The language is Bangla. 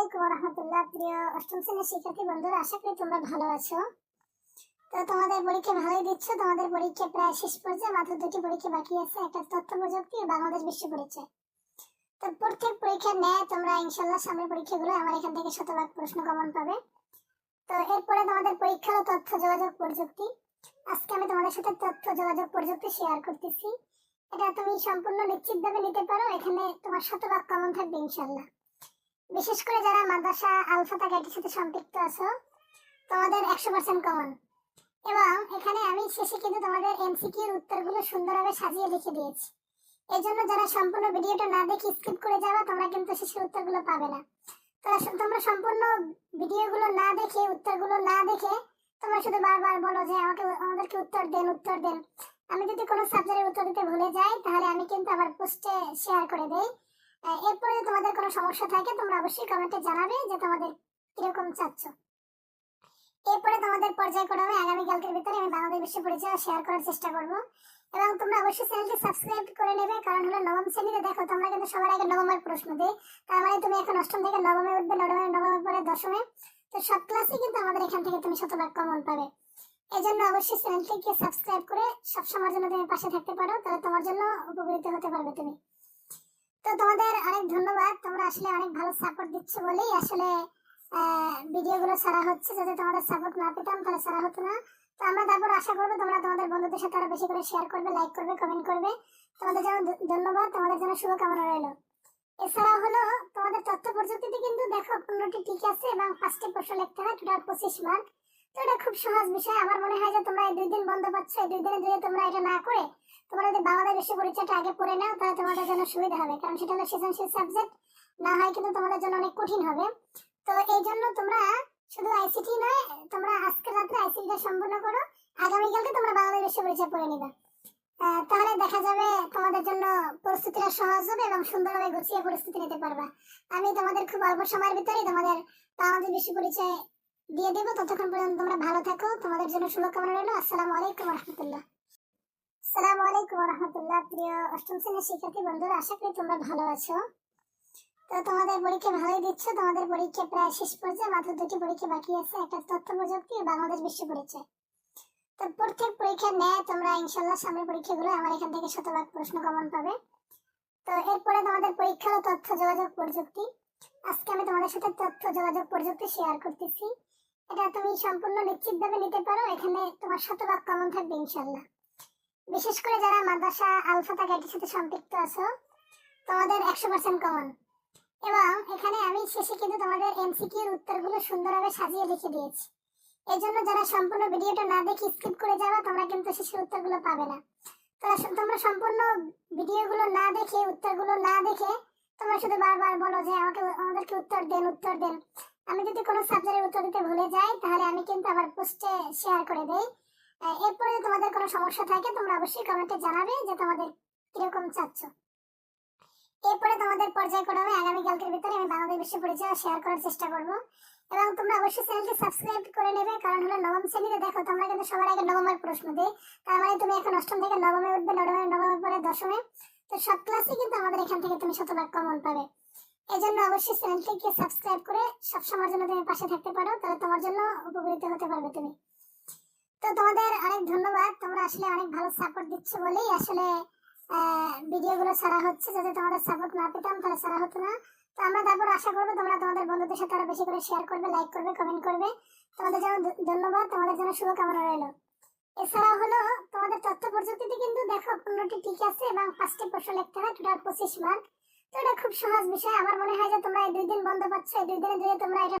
আলাইকুম রহমতুল্লাহ। প্রিয় অষ্টম শ্রেণির শিক্ষার্থী বন্ধুরা, আশা করি তোমরা ভালো আছো। তো তোমাদের পরীক্ষা ভালোই দিচ্ছ। তোমাদের পরীক্ষা প্রায় শেষ পর্যায়ে মাত্র দুটি পরীক্ষা বাকি আছে। একটা তথ্য প্রযুক্তি বাংলাদেশ বিশ্ব পরিচয়। তো প্রত্যেক পরীক্ষার ন্যায় তোমরা ইনশাল্লাহ সামনের পরীক্ষাগুলো আমার এখান থেকে শতভাগ প্রশ্ন কমন পাবে। তো এরপরে তোমাদের পরীক্ষা তথ্য যোগাযোগ প্রযুক্তি। আজকে আমি তোমাদের সাথে তথ্য যোগাযোগ প্রযুক্তি শেয়ার করতেছি। এটা তুমি সম্পূর্ণ নিশ্চিতভাবে নিতে পারো। এখানে তোমার শতভাগ কমন থাকবে ইনশাল্লাহ বিশেষ করে যারা মাদ্রাসা আলফাতা গাইডের সাথে সম্পৃক্ত আছো, তোমাদের একশো পার্সেন্ট কমন এবং এখানে আমি শেষে কিন্তু তোমাদের এমসিকিউর উত্তরগুলো সুন্দরভাবে সাজিয়ে লিখে দিয়েছি। এই জন্য যারা সম্পূর্ণ ভিডিওটা না দেখে স্কিপ করে যাবে, তোমরা কিন্তু শেষের উত্তরগুলো পাবে না। তোমরা সম্পূর্ণ ভিডিওগুলো না দেখে, উত্তরগুলো না দেখে তোমরা শুধু বারবার বলো যে আমাকে আমাদেরকে উত্তর দেন উত্তর দেন। আমি যদি কোনো সাবজেক্টের উত্তর দিতে ভুলে যাই, তাহলে আমি কিন্তু আবার পোস্টে শেয়ার করে দেই। এরপরে যদি তোমাদের কোনো সমস্যা থাকে, তোমরা অবশ্যই কমেন্টে জানাবে যে তোমাদের কীরকম চাচ্ছ। এরপরে তোমাদের পর্যায়ক্রমে আগামীকালকের ভিতরে আমি বাংলাদেশ বিশ্ব পরিচয় শেয়ার করার চেষ্টা করব। এবং তোমরা অবশ্যই চ্যানেলটি সাবস্ক্রাইব করে নেবে, কারণ হলো নবম শ্রেণীতে দেখো, তোমরা কিন্তু সবার আগে নবমের প্রশ্ন দিই। তার মানে তুমি এখন অষ্টম থেকে নবমে উঠবে, নবমে নবমের পরে দশমে। তো সব ক্লাসে কিন্তু আমাদের এখান থেকে তুমি শতভাগ কমন পাবে। এই জন্য অবশ্যই চ্যানেলটিকে সাবস্ক্রাইব করে সবসময়ের জন্য তুমি পাশে থাকতে পারো, তাহলে তোমার জন্য উপকৃত হতে পারবে তুমি। তো তোমাদের অনেক ধন্যবাদ। তোমরা আসলে অনেক ভালো সাপোর্ট দিচ্ছ বলেই। আসলে ভিডিওগুলো ছাড়া হচ্ছে যদি তোমাদের সাপোর্ট না পেতাম, তাহলে ছাড়া হতো না। তো আমরা তারপর আশা করব তোমরা তোমাদের বন্ধুদের সাথে আরও বেশি করে শেয়ার করবে লাইক করবে কমেন্ট করবে। তোমাদের জন্য ধন্যবাদ। তোমাদের জন্য শুভকামনা রইল। এছাড়া হলো, তোমাদের তথ্য প্রযুক্তিতে কিন্তু দেখো পনেরোটি ঠিক আছে এবং পাঁচটি প্রশ্ন লিখতে হয় টোটাল পঁচিশ মার্ক তো এটা খুব সহজ বিষয়। আমার মনে হয় যে তোমরা এই দুই দিন বন্ধ পাচ্ছ, এই দুই দিনে যদি তোমরা এটা না করে তোমরা যদি বাংলাদেশ বিশ্ব পরীক্ষাটা আগে পড়ে নাও, তাহলে তোমাদের জন্য সুবিধা হবে। কারণ সেটা হলো সৃজনশীল সাবজেক্ট না হয় কিন্তু তোমাদের জন্য অনেক কঠিন হবে। তো এই জন্য তোমরা শুধু আইসিটি নয়, তোমরা আজকে রাত্রে আইসিটিটা সম্পূর্ণ করো। আগামীকালকে তোমরা বাংলাদেশ বিশ্ব পরীক্ষা পড়ে তাহলে দেখা যাবে তোমাদের জন্য পরিস্থিতিটা সহজ হবে এবং সুন্দরভাবে গুছিয়ে পরিস্থিতি নিতে পারবা। আমি তোমাদের খুব অল্প সময়ের ভিতরেই তোমাদের বাংলাদেশ বিশ্ব পরিচয় দিয়ে দেবো। ততক্ষণ পর্যন্ত তোমরা ভালো থাকো। তোমাদের জন্য শুভকামনা রইল। আসসালামু আলাইকুম রহমতুল্লাহ। আসসালামু আলাইকুম রহমতুল্লাহ প্রিয় অষ্টম শ্রেণির শিক্ষার্থী বন্ধুরা, আশা করি তোমরা ভালো আছো। তো তোমাদের পরীক্ষা ভালোই দিচ্ছ, তোমাদের পরীক্ষা প্রায় শেষ পর্যায়ে মাত্র দুটি পরীক্ষা বাকি আছে, একটা তথ্য প্রযুক্তি বাংলাদেশ বিশ্ব তো প্রত্যেক পরীক্ষার তোমরা ইনশাল্লাহ সামনের পরীক্ষাগুলো আমার এখান থেকে শতভাগ প্রশ্ন কমন পাবে। তো এরপরে তোমাদের পরীক্ষা ও তথ্য যোগাযোগ প্রযুক্তি। আজকে আমি তোমাদের সাথে তথ্য যোগাযোগ প্রযুক্তি শেয়ার করতেছি। এটা তুমি সম্পূর্ণ নিশ্চিতভাবে নিতে পারো, এখানে তোমার শতভাগ কমন থাকবে ইনশাল্লাহ বিশেষ করে যারা মাদ্রাসা, আলফাতা গাইডের সাথে সম্পৃক্ত আছো, তোমাদের একশো পার্সেন্ট কমন এবং এখানে আমি শেষে কিন্তু তোমাদের এমসিকিউর উত্তরগুলো সুন্দরভাবে সাজিয়ে লিখে দিয়েছি। এই জন্য যারা সম্পূর্ণ ভিডিওটা না দেখে স্কিপ করে যাবে, তোমরা কিন্তু শেষের উত্তরগুলো পাবে না। তোমরা তোমরা সম্পূর্ণ ভিডিওগুলো না দেখে, উত্তরগুলো না দেখে তোমরা শুধু বারবার বলো যে আমাকে আমাদেরকে উত্তর দেন উত্তর দেন। আমি যদি কোনো সাবজেক্টের উত্তর দিতে ভুলে যাই, তাহলে আমি কিন্তু আবার পোস্টে শেয়ার করে দেই। এরপরে যদি তোমাদের কোনো সমস্যা থাকে, তোমরা অবশ্যই কমেন্টে জানাবে যে তোমাদের কীরকম চাচ্ছ। এরপরে তোমাদের পর্যায়ক্রমে আগামীকালকের ভিতরে আমি বাংলাদেশ বিশ্ব পরিচয় শেয়ার করার চেষ্টা করব। এবং তোমরা অবশ্যই চ্যানেলটি সাবস্ক্রাইব করে নেবে, কারণ হলো নবম শ্রেণীতে দেখো, তোমরা কিন্তু সবার আগে নবমের প্রশ্ন দিই তার মানে তুমি এখন অষ্টম থেকে নবমে উঠবে, নবমে নবমের পরে দশমে। তো সব ক্লাসে কিন্তু আমাদের এখান থেকে তুমি শতভাগ কমন পাবে। এই জন্য অবশ্যই চ্যানেলটিকে সাবস্ক্রাইব করে সবসময়ের জন্য তুমি পাশে থাকতে পারো, তাহলে তোমার জন্য উপকৃত হতে পারবে তুমি। তো তোমাদের অনেক ধন্যবাদ। তোমরা আসলে অনেক ভালো সাপোর্ট দিচ্ছ বলেই আসলে ভিডিওগুলো ছাড়া হচ্ছে। যদি তোমাদের সাপোর্ট না পেতাম তাহলে ছাড়া হতো না। তো আমরা তারপর আশা করব তোমরা তোমাদের বন্ধুদের সাথে আরও বেশি করে শেয়ার করবে লাইক করবে কমেন্ট করবে। তোমাদের জন্য ধন্যবাদ। তোমাদের জন্য শুভকামনা রইল। এছাড়া হলো, তোমাদের তথ্য প্রযুক্তিতে কিন্তু দেখো পনেরোটি ঠিক আছে এবং পাঁচটি প্রশ্ন লিখতে হয় টোটাল পঁচিশ মার্ক তো এটা খুব সহজ বিষয়। আমার মনে হয় যে তোমরা এই দুই দিন বন্ধ পাচ্ছ, এই দুই দিনে যদি তোমরা এটা